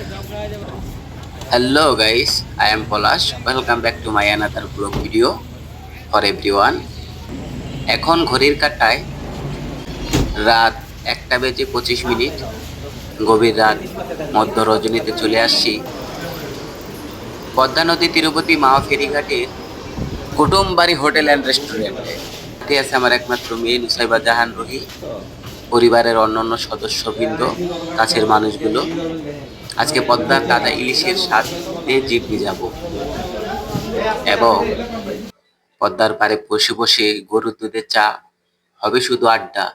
Hello guys, I am Polash. Welcome back to my another vlog video for everyone. এখন ঘড়ির কাটায় রাত একটা বেজে পঁচিশ মিনিট। গভীর রাত মধ্য রজনীতে চলে আসছি। পদ্মা নদী তিরুপতি মা ফেরিঘাটের কুটুমবাড়ি হোটেল অ্যান্ড রেস্টুরেন্টে সাথে আছে আমার একমাত্র মেয়ে নুসাইবা জাহান রুহি। পরিবারের অন্যান্য সদস্যবৃন্দ কাছের মানুষগুলো। আজকে পদ্মার তাজা ইলিশের স্বাদ দিয়ে জিভে যাব। এবং পদ্মার পাড়ে বসে বসে গরুর দুধের চা, হবে শুধু আড্ডা।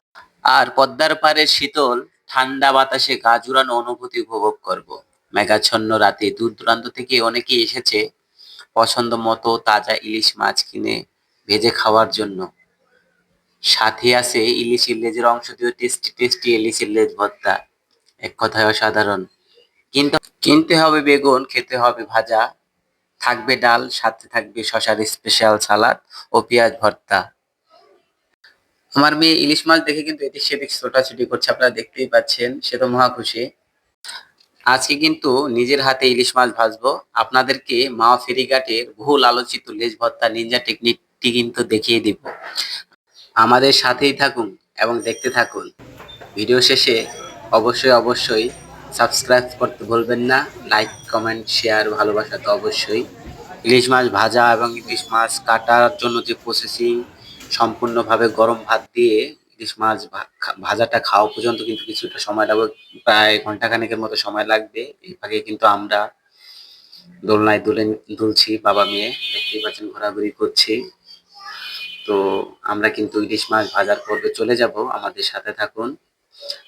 আর পদ্মার পাড়ে শীতল, ঠান্ডা বাতাসে গা জুড়ানো অনুভূতি উপভোগ করব। মেঘাচ্ছন্ন রাতে দূর দূরান্ত থেকে অনেকেই এসেছে পছন্দ মতো তাজা ইলিশ মাছ কিনে ভেজে খাওয়ার জন্য। সাথে আছে ইলিশ লেজের অংশ দিয়ে টেস্টি টেস্টি ইলিশের লেজ ভর্তা। এক কথায় অসাধারণ। কিন্তু কিনতে হবে বেগুন, খেতে হবে ভাজা, থাকবে ডাল, সাথে থাকবে শশার স্পেশাল সালাদ ও পেঁয়াজ ভর্তা। আমার মেয়ে ইলিশ মাছ দেখে কিন্তু এদিক সেদিক ছোটাছুটি করছে, আপনারা দেখতেই পাচ্ছেন, সে তো মহা খুশি। আজকে কিন্তু নিজের হাতে ইলিশ মাছ ভাজবো। আপনাদেরকে মা ফেরিঘাটের ভুল আলোচিত লেজ ভর্তা নিনজা টেকনিকটি কিন্তু দেখিয়ে দিব। আমাদের সাথেই থাকুন এবং দেখতে থাকুন। ভিডিও শেষে অবশ্যই অবশ্যই সাবস্ক্রাইব করতে ভুলবেন না। লাইক কমেন্ট শেয়ার ভালোবাসা তো অবশ্যই। ইলিশ মাছ ভাজা এবং ইলিশ মাছ কাটার জন্য যে প্রসেসিং সম্পূর্ণভাবে গরম ভাত দিয়ে ইলিশ মাছ ভাজাটা খাওয়া পর্যন্ত কিন্তু কিছুটা সময় লাগবে। প্রায় ঘন্টাখানেকের মতো সময় লাগবে। এই কিন্তু আমরা দোলনায় দুলে দুলছি বাবা মেয়ে। দেখতেই পাচ্ছেন ঘোরাঘুরি করছি। তো আমরা কিন্তু ইলিশ মাছ ভাজার পর্বে চলে যাব। আমাদের সাথে থাকুন।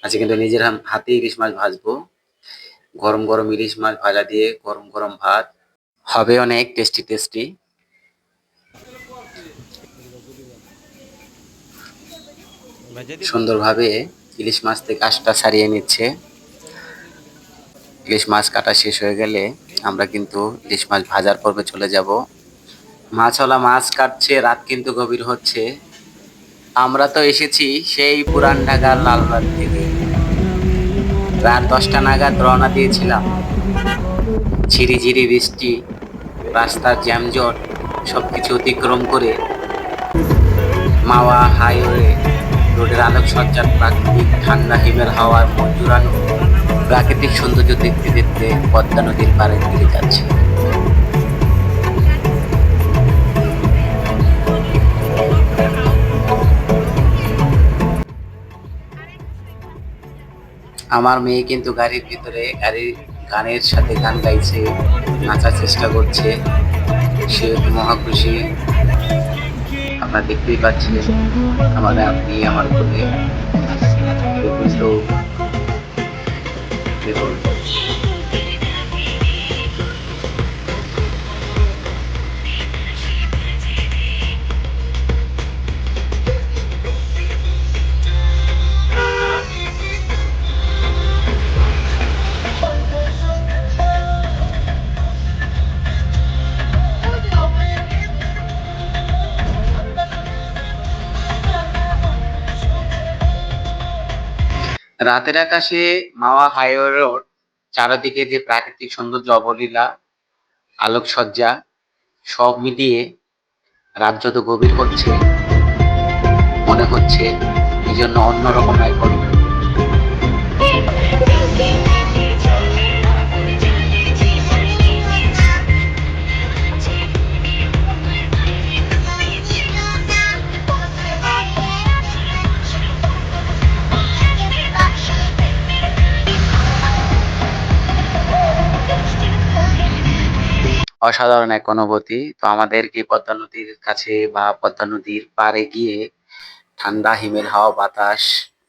আজকে কিন্তু নিজের হাতে ইলিশ মাছ ভাজবো। গরম গরম ইলিশ মাছ ভাজা দিয়ে গরম গরম ভাত। হবে অনেক টেস্টি টেস্টি সুন্দরভাবে ইলিশ মাছ থেকে কাজটা ছাড়িয়ে নিচ্ছে। ইলিশ মাছ কাটা শেষ হয়ে গেলে আমরা কিন্তু ইলিশ মাছ ভাজার পর্বে চলে যাব। মাছওয়ালা মাছ কাটছে, রাত কিন্তু গভীর হচ্ছে। আমরা তো এসেছি সেই পুরান ঢাকার লালবাগ। থেকে রাত দশটা নাগাদ রওনা দিয়েছিলাম। ঝিরিঝিরি বৃষ্টি, রাস্তার জ্যামজট সব কিছু অতিক্রম করে মাওয়া হাইওয়ে রোডের আলোক সজ্জার প্রাকৃতিক ঠান্ডা হিমের হাওয়ার মঞ্জুরানো প্রাকৃতিক সৌন্দর্য দেখতে দেখতে পদ্মা নদীর পাড়ে ফিরে যাচ্ছে। আমার মেয়ে কিন্তু গাড়ির ভিতরে, গাড়ির গানের সাথে গান গাইছে, নাচার চেষ্টা করছে। সে মহা খুশি আপনারা দেখতেই পাচ্ছেন আমার আপনি আমার তো। দেখুন। রাতের আকাশে মাওয়া হাইওয়ে রোড, চারিদিকে যে প্রাকৃতিক সৌন্দর্য অবলীলা, আলোকসজ্জা, সব মিলিয়ে রাত যত গভীর হচ্ছে মনে হচ্ছে এই জন্য অন্যরকম এক অসাধারণ এক অনুভূতি। তো আমাদেরকে পদ্মা নদীর কাছে বা পদ্মা নদীর পাড়ে গিয়ে ঠান্ডা, হিমেল, হাওয়া, বাতাস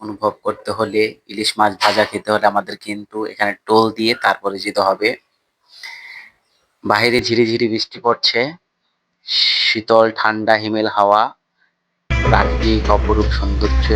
অনুভব করতে হলে, ইলিশ মাছ ভাজা খেতে হলে আমাদের কিন্তু এখানে টোল দিয়ে তারপরে যেতে হবে। বাইরে ঝিরিঝিরি বৃষ্টি পড়ছে। শীতল, ঠান্ডা, হিমেল, হাওয়া, প্রাকৃতিক অপরূপ সৌন্দর্য।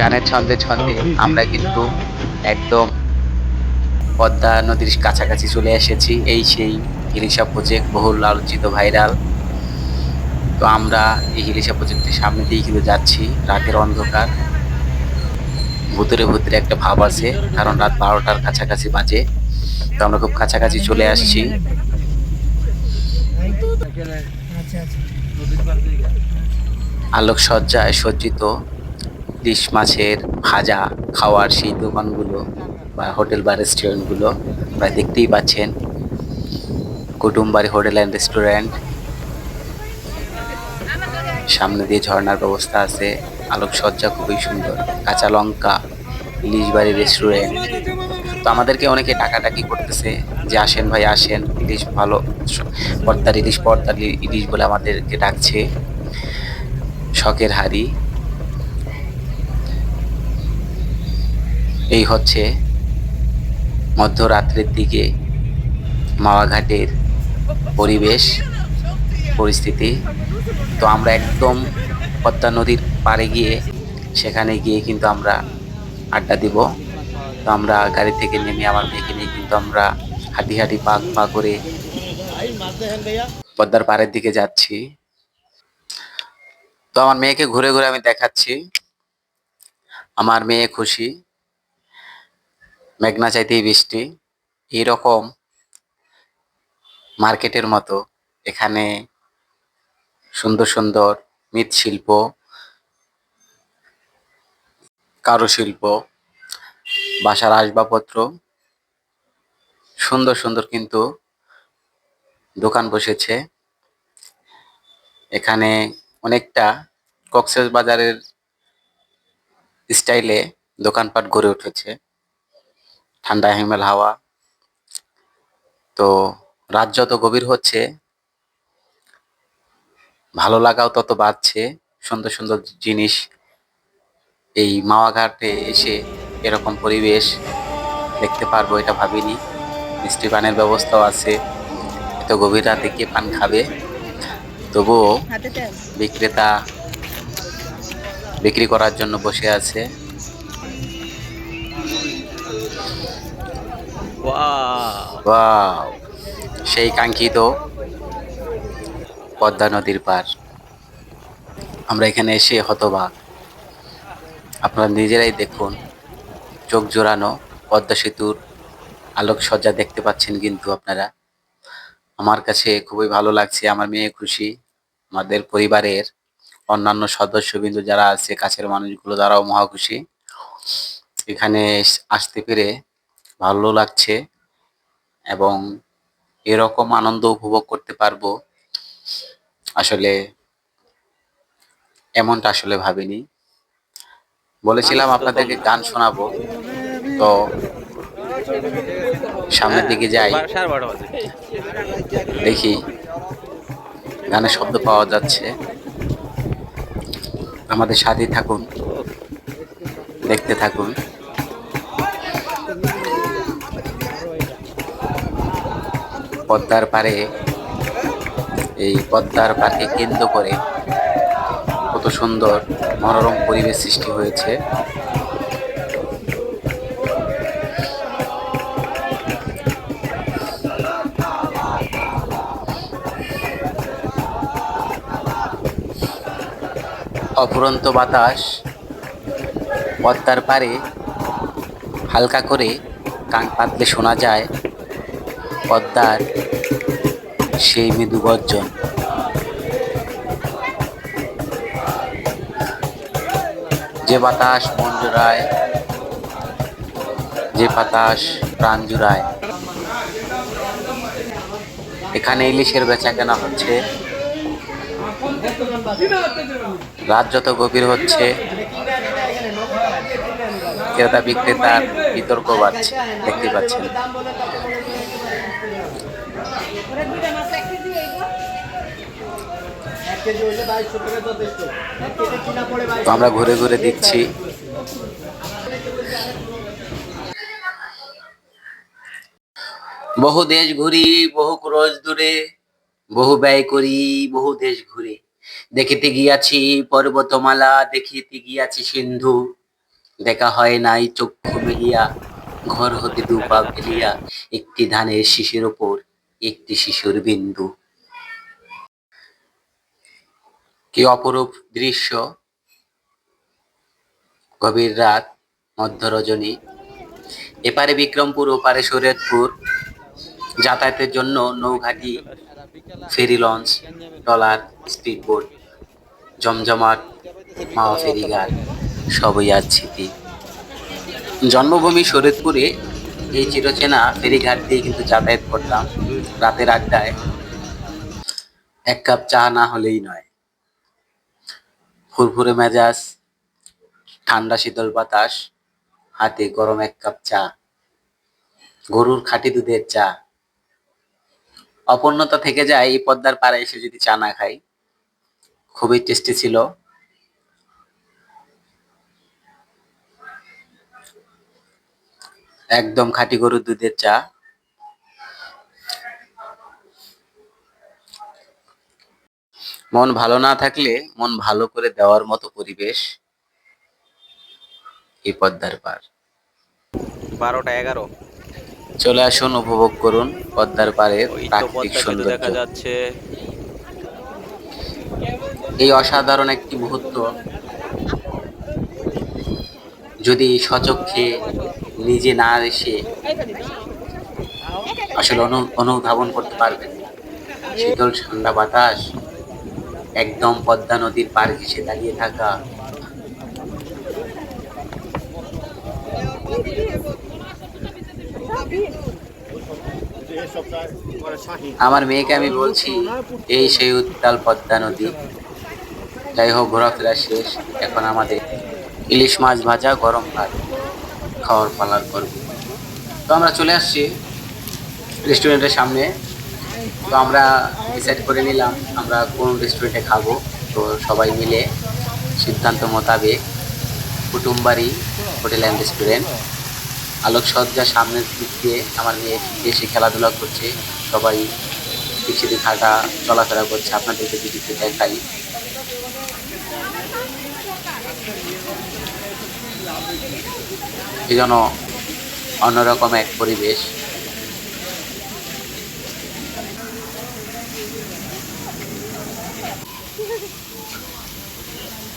গানের ছন্দে ছন্দে আমরা কিন্তু একদম পদ্মা নদীর কাছাকাছি চলে এসেছি। এই সেই হিলিশা প্রজেক্ট বহুল আলোচিত ভাইরাল তো আমরা এই হিলিশা প্রজেক্টের সামনে দিয়ে কিন্তু যাচ্ছি। রাতের অন্ধকার। ভুতুরে ভুতুরে একটা ভাব আছে, কারণ রাত বারোটার কাছাকাছি বাজে। তো আমরা খুব কাছাকাছি চলে আসছি। আলোকসজ্জায় সজ্জিত ইলিশ মাছের ভাজা খাওয়ার সেই দোকানগুলো বা হোটেল বা রেস্টুরেন্টগুলো প্রায় দেখতেই পাচ্ছেন। Kutumbari hotel and restaurant. সামনে দিয়ে ঝর্ণার ব্যবস্থা আছে। আলোকসজ্জা খুবই সুন্দর। কাঁচা লঙ্কা, ইলিশ বাড়ি রেস্টুরেন্ট। তো আমাদেরকে অনেকে টাকাটাকি করতেছে যে, আসেন ভাই, আসেন, ইলিশ ভালো পর্দার ইলিশ পর্দার ইলিশ বলে আমাদেরকে ডাকছে। শখের হাড়ি এই হচ্ছে মধ্যরাত্রের দিকে মাওয়াঘাটের পরিবেশ, পরিস্থিতি। তো আমরা একদম পদ্মা নদীর পাড়ে গিয়ে সেখানে গিয়ে কিন্তু আমরা আড্ডা দিব। তো আমরা গাড়ি থেকে নেমে আমার মেয়েকে নিয়ে কিন্তু আমরা হাঁটি হাঁটি পা পা করে পদ্মার পাড়ের দিকে যাচ্ছি। তো আমার মেয়েকে ঘুরে ঘুরে আমি দেখাচ্ছি। আমার মেয়ে খুশি। মেঘনা চাইতেই বৃষ্টি। এইরকম মার্কেটের মতো এখানে সুন্দর সুন্দর মৃৎশিল্প, কারুশিল্প, বাসার আসবাবপত্র, সুন্দর সুন্দর কিন্তু দোকান বসেছে। এখানে অনেকটা কক্সেস বাজারের স্টাইলে দোকানপাট গড়ে উঠেছে। ঠান্ডা হিমেল হাওয়া। তো রাত যত গভীর হচ্ছে ভালো লাগাও তত বাড়ছে। সুন্দর সুন্দর জিনিস এই মাওয়াঘাটে এসে এরকম পরিবেশ দেখতে পারব এটা ভাবিনি। মিষ্টি পানের ব্যবস্থাও আছে। এত গভীর রাতে কে পান খাবে? তবুও বিক্রেতা বিক্রি করার জন্য বসে আছে। সেই কাঙ্ক্ষিত পদ্মা নদীর পার। আমরা এখানে এসে হতবাক। আপনারা নিজেরাই দেখুন চোখ জোড়ানো পদ্মা সেতুর আলোকসজ্জা দেখতে পাচ্ছেন কিন্তু আপনারা। আমার কাছে খুবই ভালো লাগছে আমার মেয়ে খুশি আমাদের পরিবারের অন্যান্য সদস্যবৃন্দ যারা আছে কাছের মানুষগুলো তারাও মহা খুশি। এখানে আসতে পেরে ভালো লাগছে এবং এরকম আনন্দ উপভোগ করতে পারব। আসলে এমনটা আসলে ভাবিনি। বলেছিলাম আপনাদেরকে গান শোনাবো। তো সামনের দিকে যাই। দেখি গানের শব্দ পাওয়া যাচ্ছে। আমাদের সাথেই থাকুন দেখতে থাকুন। পদ্মার পারে এই পদ্মার পাড়কে কেন্দ্র করে কত সুন্দর মনোরম পরিবেশ সৃষ্টি হয়েছে। অফুরন্ত বাতাস পদ্মার পারে হালকা করে কান পাতলে শোনা যায়। পদ্মার সেই মৃদু গর্জন যে বাতাস মন জোড়ায়, যে বাতাস প্রাণ জুড়ায়। এখানে ইলিশের বেচা কেনা হচ্ছে। রাত যত গভীর হচ্ছে, ক্রেতা বিক্রেতার বিতর্ক বাড়ছে, দেখতে পাচ্ছেন। তো আমরা ঘুরে ঘুরে দেখছি। বহু দেশ ঘুরি, বহু ক্রোশ দূরে, বহু ব্যয় করি, বহু দেশ ঘুরে। দেখিতে গিয়াছি পর্বতমালা, দেখিতে গিয়াছি সিন্ধু। দেখা হয় নাই চক্ষু মেলিয়া, ঘর হতে দুপা ফেলিয়া, একটি ধানের শিশির ওপর, একটি শিশুর বিন্দু। কি অপরূপ দৃশ্য? গভীর রাত, মধ্য রজনী। এপারে বিক্রমপুর, ওপারে শরীয়তপুর। যাতায়াতের জন্য নৌঘাটি, ferry launch, trawler speed boat জমজমাট, মাওয়া ফেরিঘাট সবই আজ স্মৃতি। জন্মভূমি শরীয়তপুরে এই চিরচেনা ফেরিঘাট দিয়ে কিন্তু যাতায়াত করতাম। রাতের আড্ডায় এক কাপ চা না হলেই নয়। ফুরফুরে মেজাজ, ঠান্ডা শীতল বাতাস, হাতে গরম এক কাপ চা, গরুর খাঁটি দুধের চা। অপূর্ণতা থেকে যায় এই পদ্মার পাড়ে এসে যদি চা না খাই। খুবই টেস্টি ছিল। একদম খাঁটি গরুর দুধের চা। মন ভালো না থাকলে মন ভালো করে দেওয়ার মতো পরিবেশ এই পদ্মার পার। বারোটা এগারো। চলে আসুন উপভোগ করুন পদ্মার তো প্রাকৃতিক সেতু দেখা সৌন্দর্য। যাচ্ছে। এই অসাধারণ একটি মুহূর্ত যদি সচক্ষে নিজে না এসে আসলে অনু- অনুধাবন করতে পারবেন। শীতল ঠান্ডা বাতাস একদম পদ্মা নদীর পার ঘেসে দাঁড়িয়ে থাকা। আমার মেয়েকে আমি বলছি, এই সেই উত্তাল পদ্মা নদী। যাই হোক, ঘোরাফেরা শেষ। এখন আমাদের ইলিশ মাছ ভাজা, গরম ভাত খাওয়ার পালার করব তো আমরা চলে আসছি রেস্টুরেন্টের সামনে। তো আমরা ডিসাইড করে নিলাম, আমরা কোন রেস্টুরেন্টে খাব। তো সবাই মিলে সিদ্ধান্ত মোতাবেক কুটুমবাড়ি হোটেল অ্যান্ড রেস্টুরেন্ট। আলোকসজ্জা সামনের দিক দিয়ে আমার মেয়ে এসে খেলাধুলা করছে, সবাই পিছিয়ে হাঁটা চলাফেরা করছে, আপনাদেরকে একটু দেখাই। এই জন্য অন্যরকম এক পরিবেশ।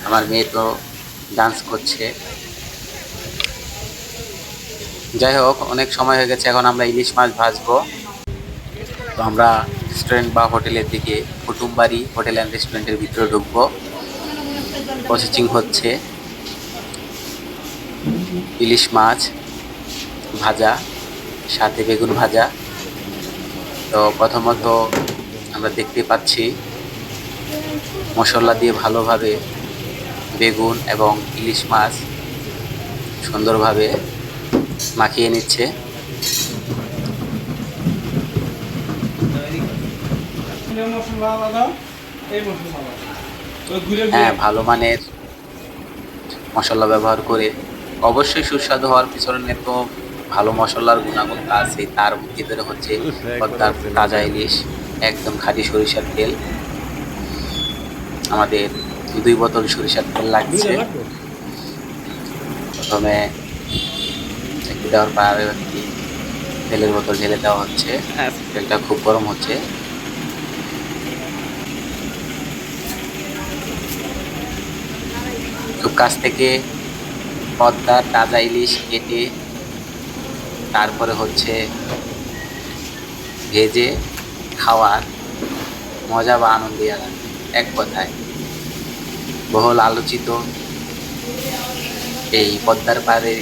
আমার মেয়ে তো ডান্স করছে। যাই হোক, অনেক সময় হয়ে গেছে, এখন আমরা ইলিশ মাছ ভাজবো। তো আমরা রেস্টুরেন্ট বা হোটেলের দিকে, কুটুমবাড়ি হোটেল অ্যান্ড রেস্টুরেন্টের ভিতরে ঢুকবো। প্রসেসিং হচ্ছে। ইলিশ মাছ ভাজা, সাথে বেগুন ভাজা। তো প্রথমত আমরা দেখতে পাচ্ছি, মশলা দিয়ে ভালোভাবে বেগুন এবং ইলিশ মাছ সুন্দরভাবে মাখিয়ে নিচ্ছে। হ্যাঁ ভালো মানের মশলা ব্যবহার করে অবশ্যই সুস্বাদু হওয়ার পিছনে তো ভালো মশলার গুণাগুণ আছে তার ভিতরে হচ্ছে পদ্মার তাজা ইলিশ একদম খাঁটি সরিষার তেল। আমাদের দুই বোতল সরিষার তেল লাগছে। প্রথমে একটু দেওয়ার পর একটি তেলের বোতল ঢেলে দেওয়া হচ্ছে। হ্যাঁ। তেলটা খুব গরম হচ্ছে। খুব কাছ থেকে পদ্মার তাজা ইলিশ কেটে তারপরে হচ্ছে ভেজে খাওয়ার মজা বা আনন্দ এক কথায়। বহুল আলোচিত। এই পদ্মার পাড়ে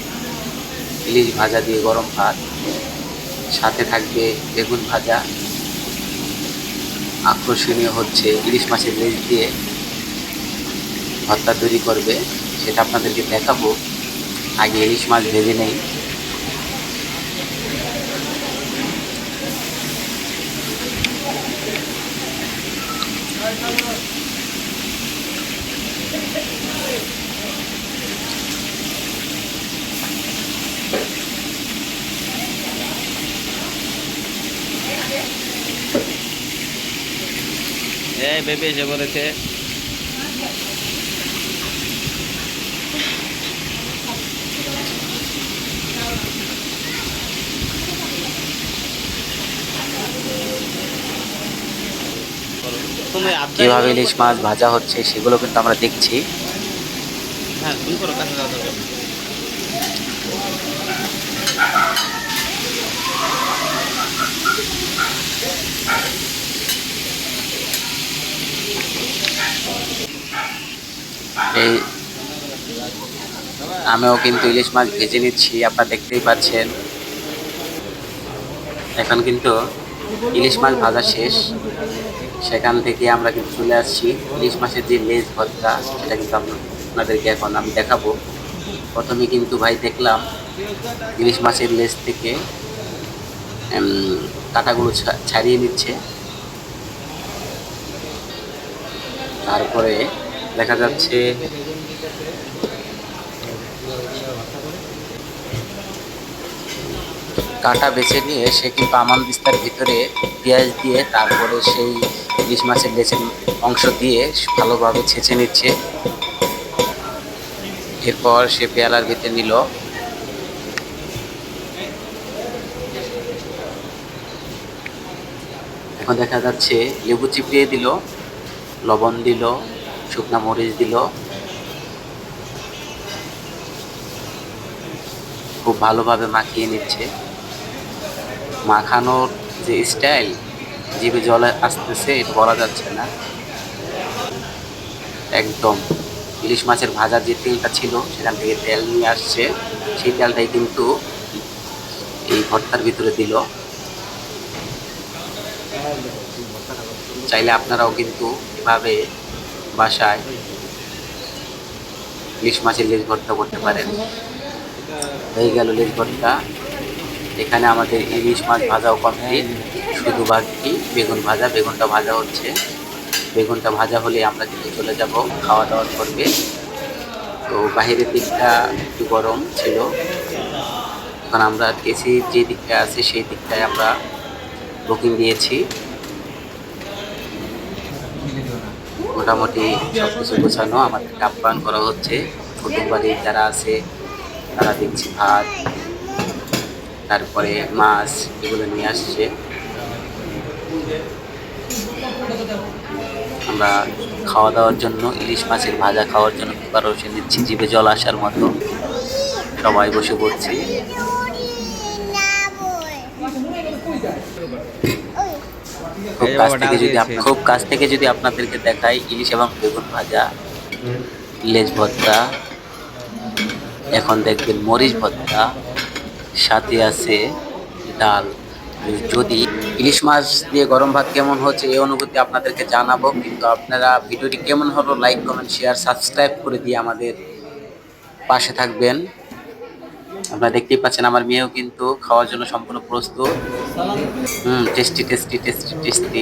ইলিশ ভাজা দিয়ে গরম ভাত, সাথে থাকবে বেগুন ভাজা। আকর্ষণীয় হচ্ছে ইলিশ মাছের লেজ দিয়ে ভর্তা তৈরি করবে, সেটা আপনাদেরকে দেখাবো। আগে ইলিশ মাছ ভেজে নেই। এই বেবি এসে পড়েছে। কীভাবে ইলিশ মাছ ভাজা হচ্ছে সেগুলো কিন্তু আমরা দেখছি। হ্যাঁ করো কাছে যাওয়া এই, আমিও কিন্তু ইলিশ মাছ ভেজে নিচ্ছি, আপনারা দেখতেই পাচ্ছেন। এখন কিন্তু ইলিশ মাছ ভাজা শেষ। সেখান থেকে আমরা কিন্তু চলে আসছি। ইলিশ মাছের যে লেজ ভর্তা, সেটা কিন্তু আপনাদেরকে এখন আমি দেখাবো। প্রথমে কিন্তু ভাই দেখলাম ইলিশ মাছের লেজ থেকে কাঁটাগুলো ছাড়িয়ে নিচ্ছে। তারপরে দেখা যাচ্ছে। কাটা বেছে নিয়ে সে কিন্তু আমান দিস্তার ভিতরে পেঁয়াজ দিয়ে তারপরে সেই ইলিশ মাছের লেচের অংশ দিয়ে ভালোভাবে ছেঁচে নিচ্ছে। এরপর সে পেয়ালার ভিতরে নিল। এখন দেখা যাচ্ছে লেবু চিপিয়ে দিল, লবণ দিল। শুকনা মরিচ দিল। খুব ভালোভাবে মাখিয়ে নিচ্ছে। মাখানোর যে স্টাইল, জিভে জলে আসতেছে, এটা বলা যাচ্ছে না। একদম ইলিশ মাছের ভাজার যে তেলটা ছিল, সেখান থেকে তেল নিয়ে আসছে। সেই তেলটাই কিন্তু এই ভর্তার ভিতরে দিল। চাইলে আপনারাও কিন্তু এভাবে বাসায় ইলিশ মাছের লেজ ভর্তা করতে পারেন। হয়ে গেল লেজ ভর্তা। এখানে আমাদের ইলিশ মাছ ভাজাও কমপ্লিট। শুধু বাকি বেগুন ভাজা। বেগুনটা ভাজা হচ্ছে। বেগুনটা ভাজা হলে আমরা কিন্তু চলে যাব খাওয়া দাওয়ার করবে তো বাইরের দিকটা একটু গরম ছিল। এখন আমরা এসি যে দিকটা আছে সেই দিকটায় আমরা বুকিং দিয়েছি। মোটামুটি সব কিছু গোছানো, আমাদেরকে আপ্যায়ন করা হচ্ছে। কুটুম বাড়ির যারা আছে, তারা দেখছি ভাত, তারপরে মাছ এগুলো নিয়ে আসছে। আমরা খাওয়া দাওয়ার জন্য, ইলিশ মাছের ভাজা খাওয়ার জন্য প্রিপারেশন নিচ্ছি জিভে জল আসার মতো। সবাই বসে পড়ছি। খুব কাছ থেকে যদি খুব কাছ থেকে যদি আপনাদেরকে দেখাই ইলিশ এবং বেগুন ভাজা লেজ ভর্তা এখন দেখবেন মরিচ ভর্তা সাথে আছে ডাল। যদি ইলিশ মাছ দিয়ে গরম ভাত কেমন হচ্ছে এই অনুভূতি আপনাদেরকে জানাব কিন্তু আপনারা ভিডিওটি কেমন হলো লাইক কমেন্ট শেয়ার সাবস্ক্রাইব করে দিয়ে আমাদের পাশে থাকবেন। আপনারা দেখতেই পাচ্ছেন আমার মেয়েও কিন্তু খাওয়ার জন্য সম্পূর্ণ প্রস্তুত। Hmm tasty tasty tasty tasty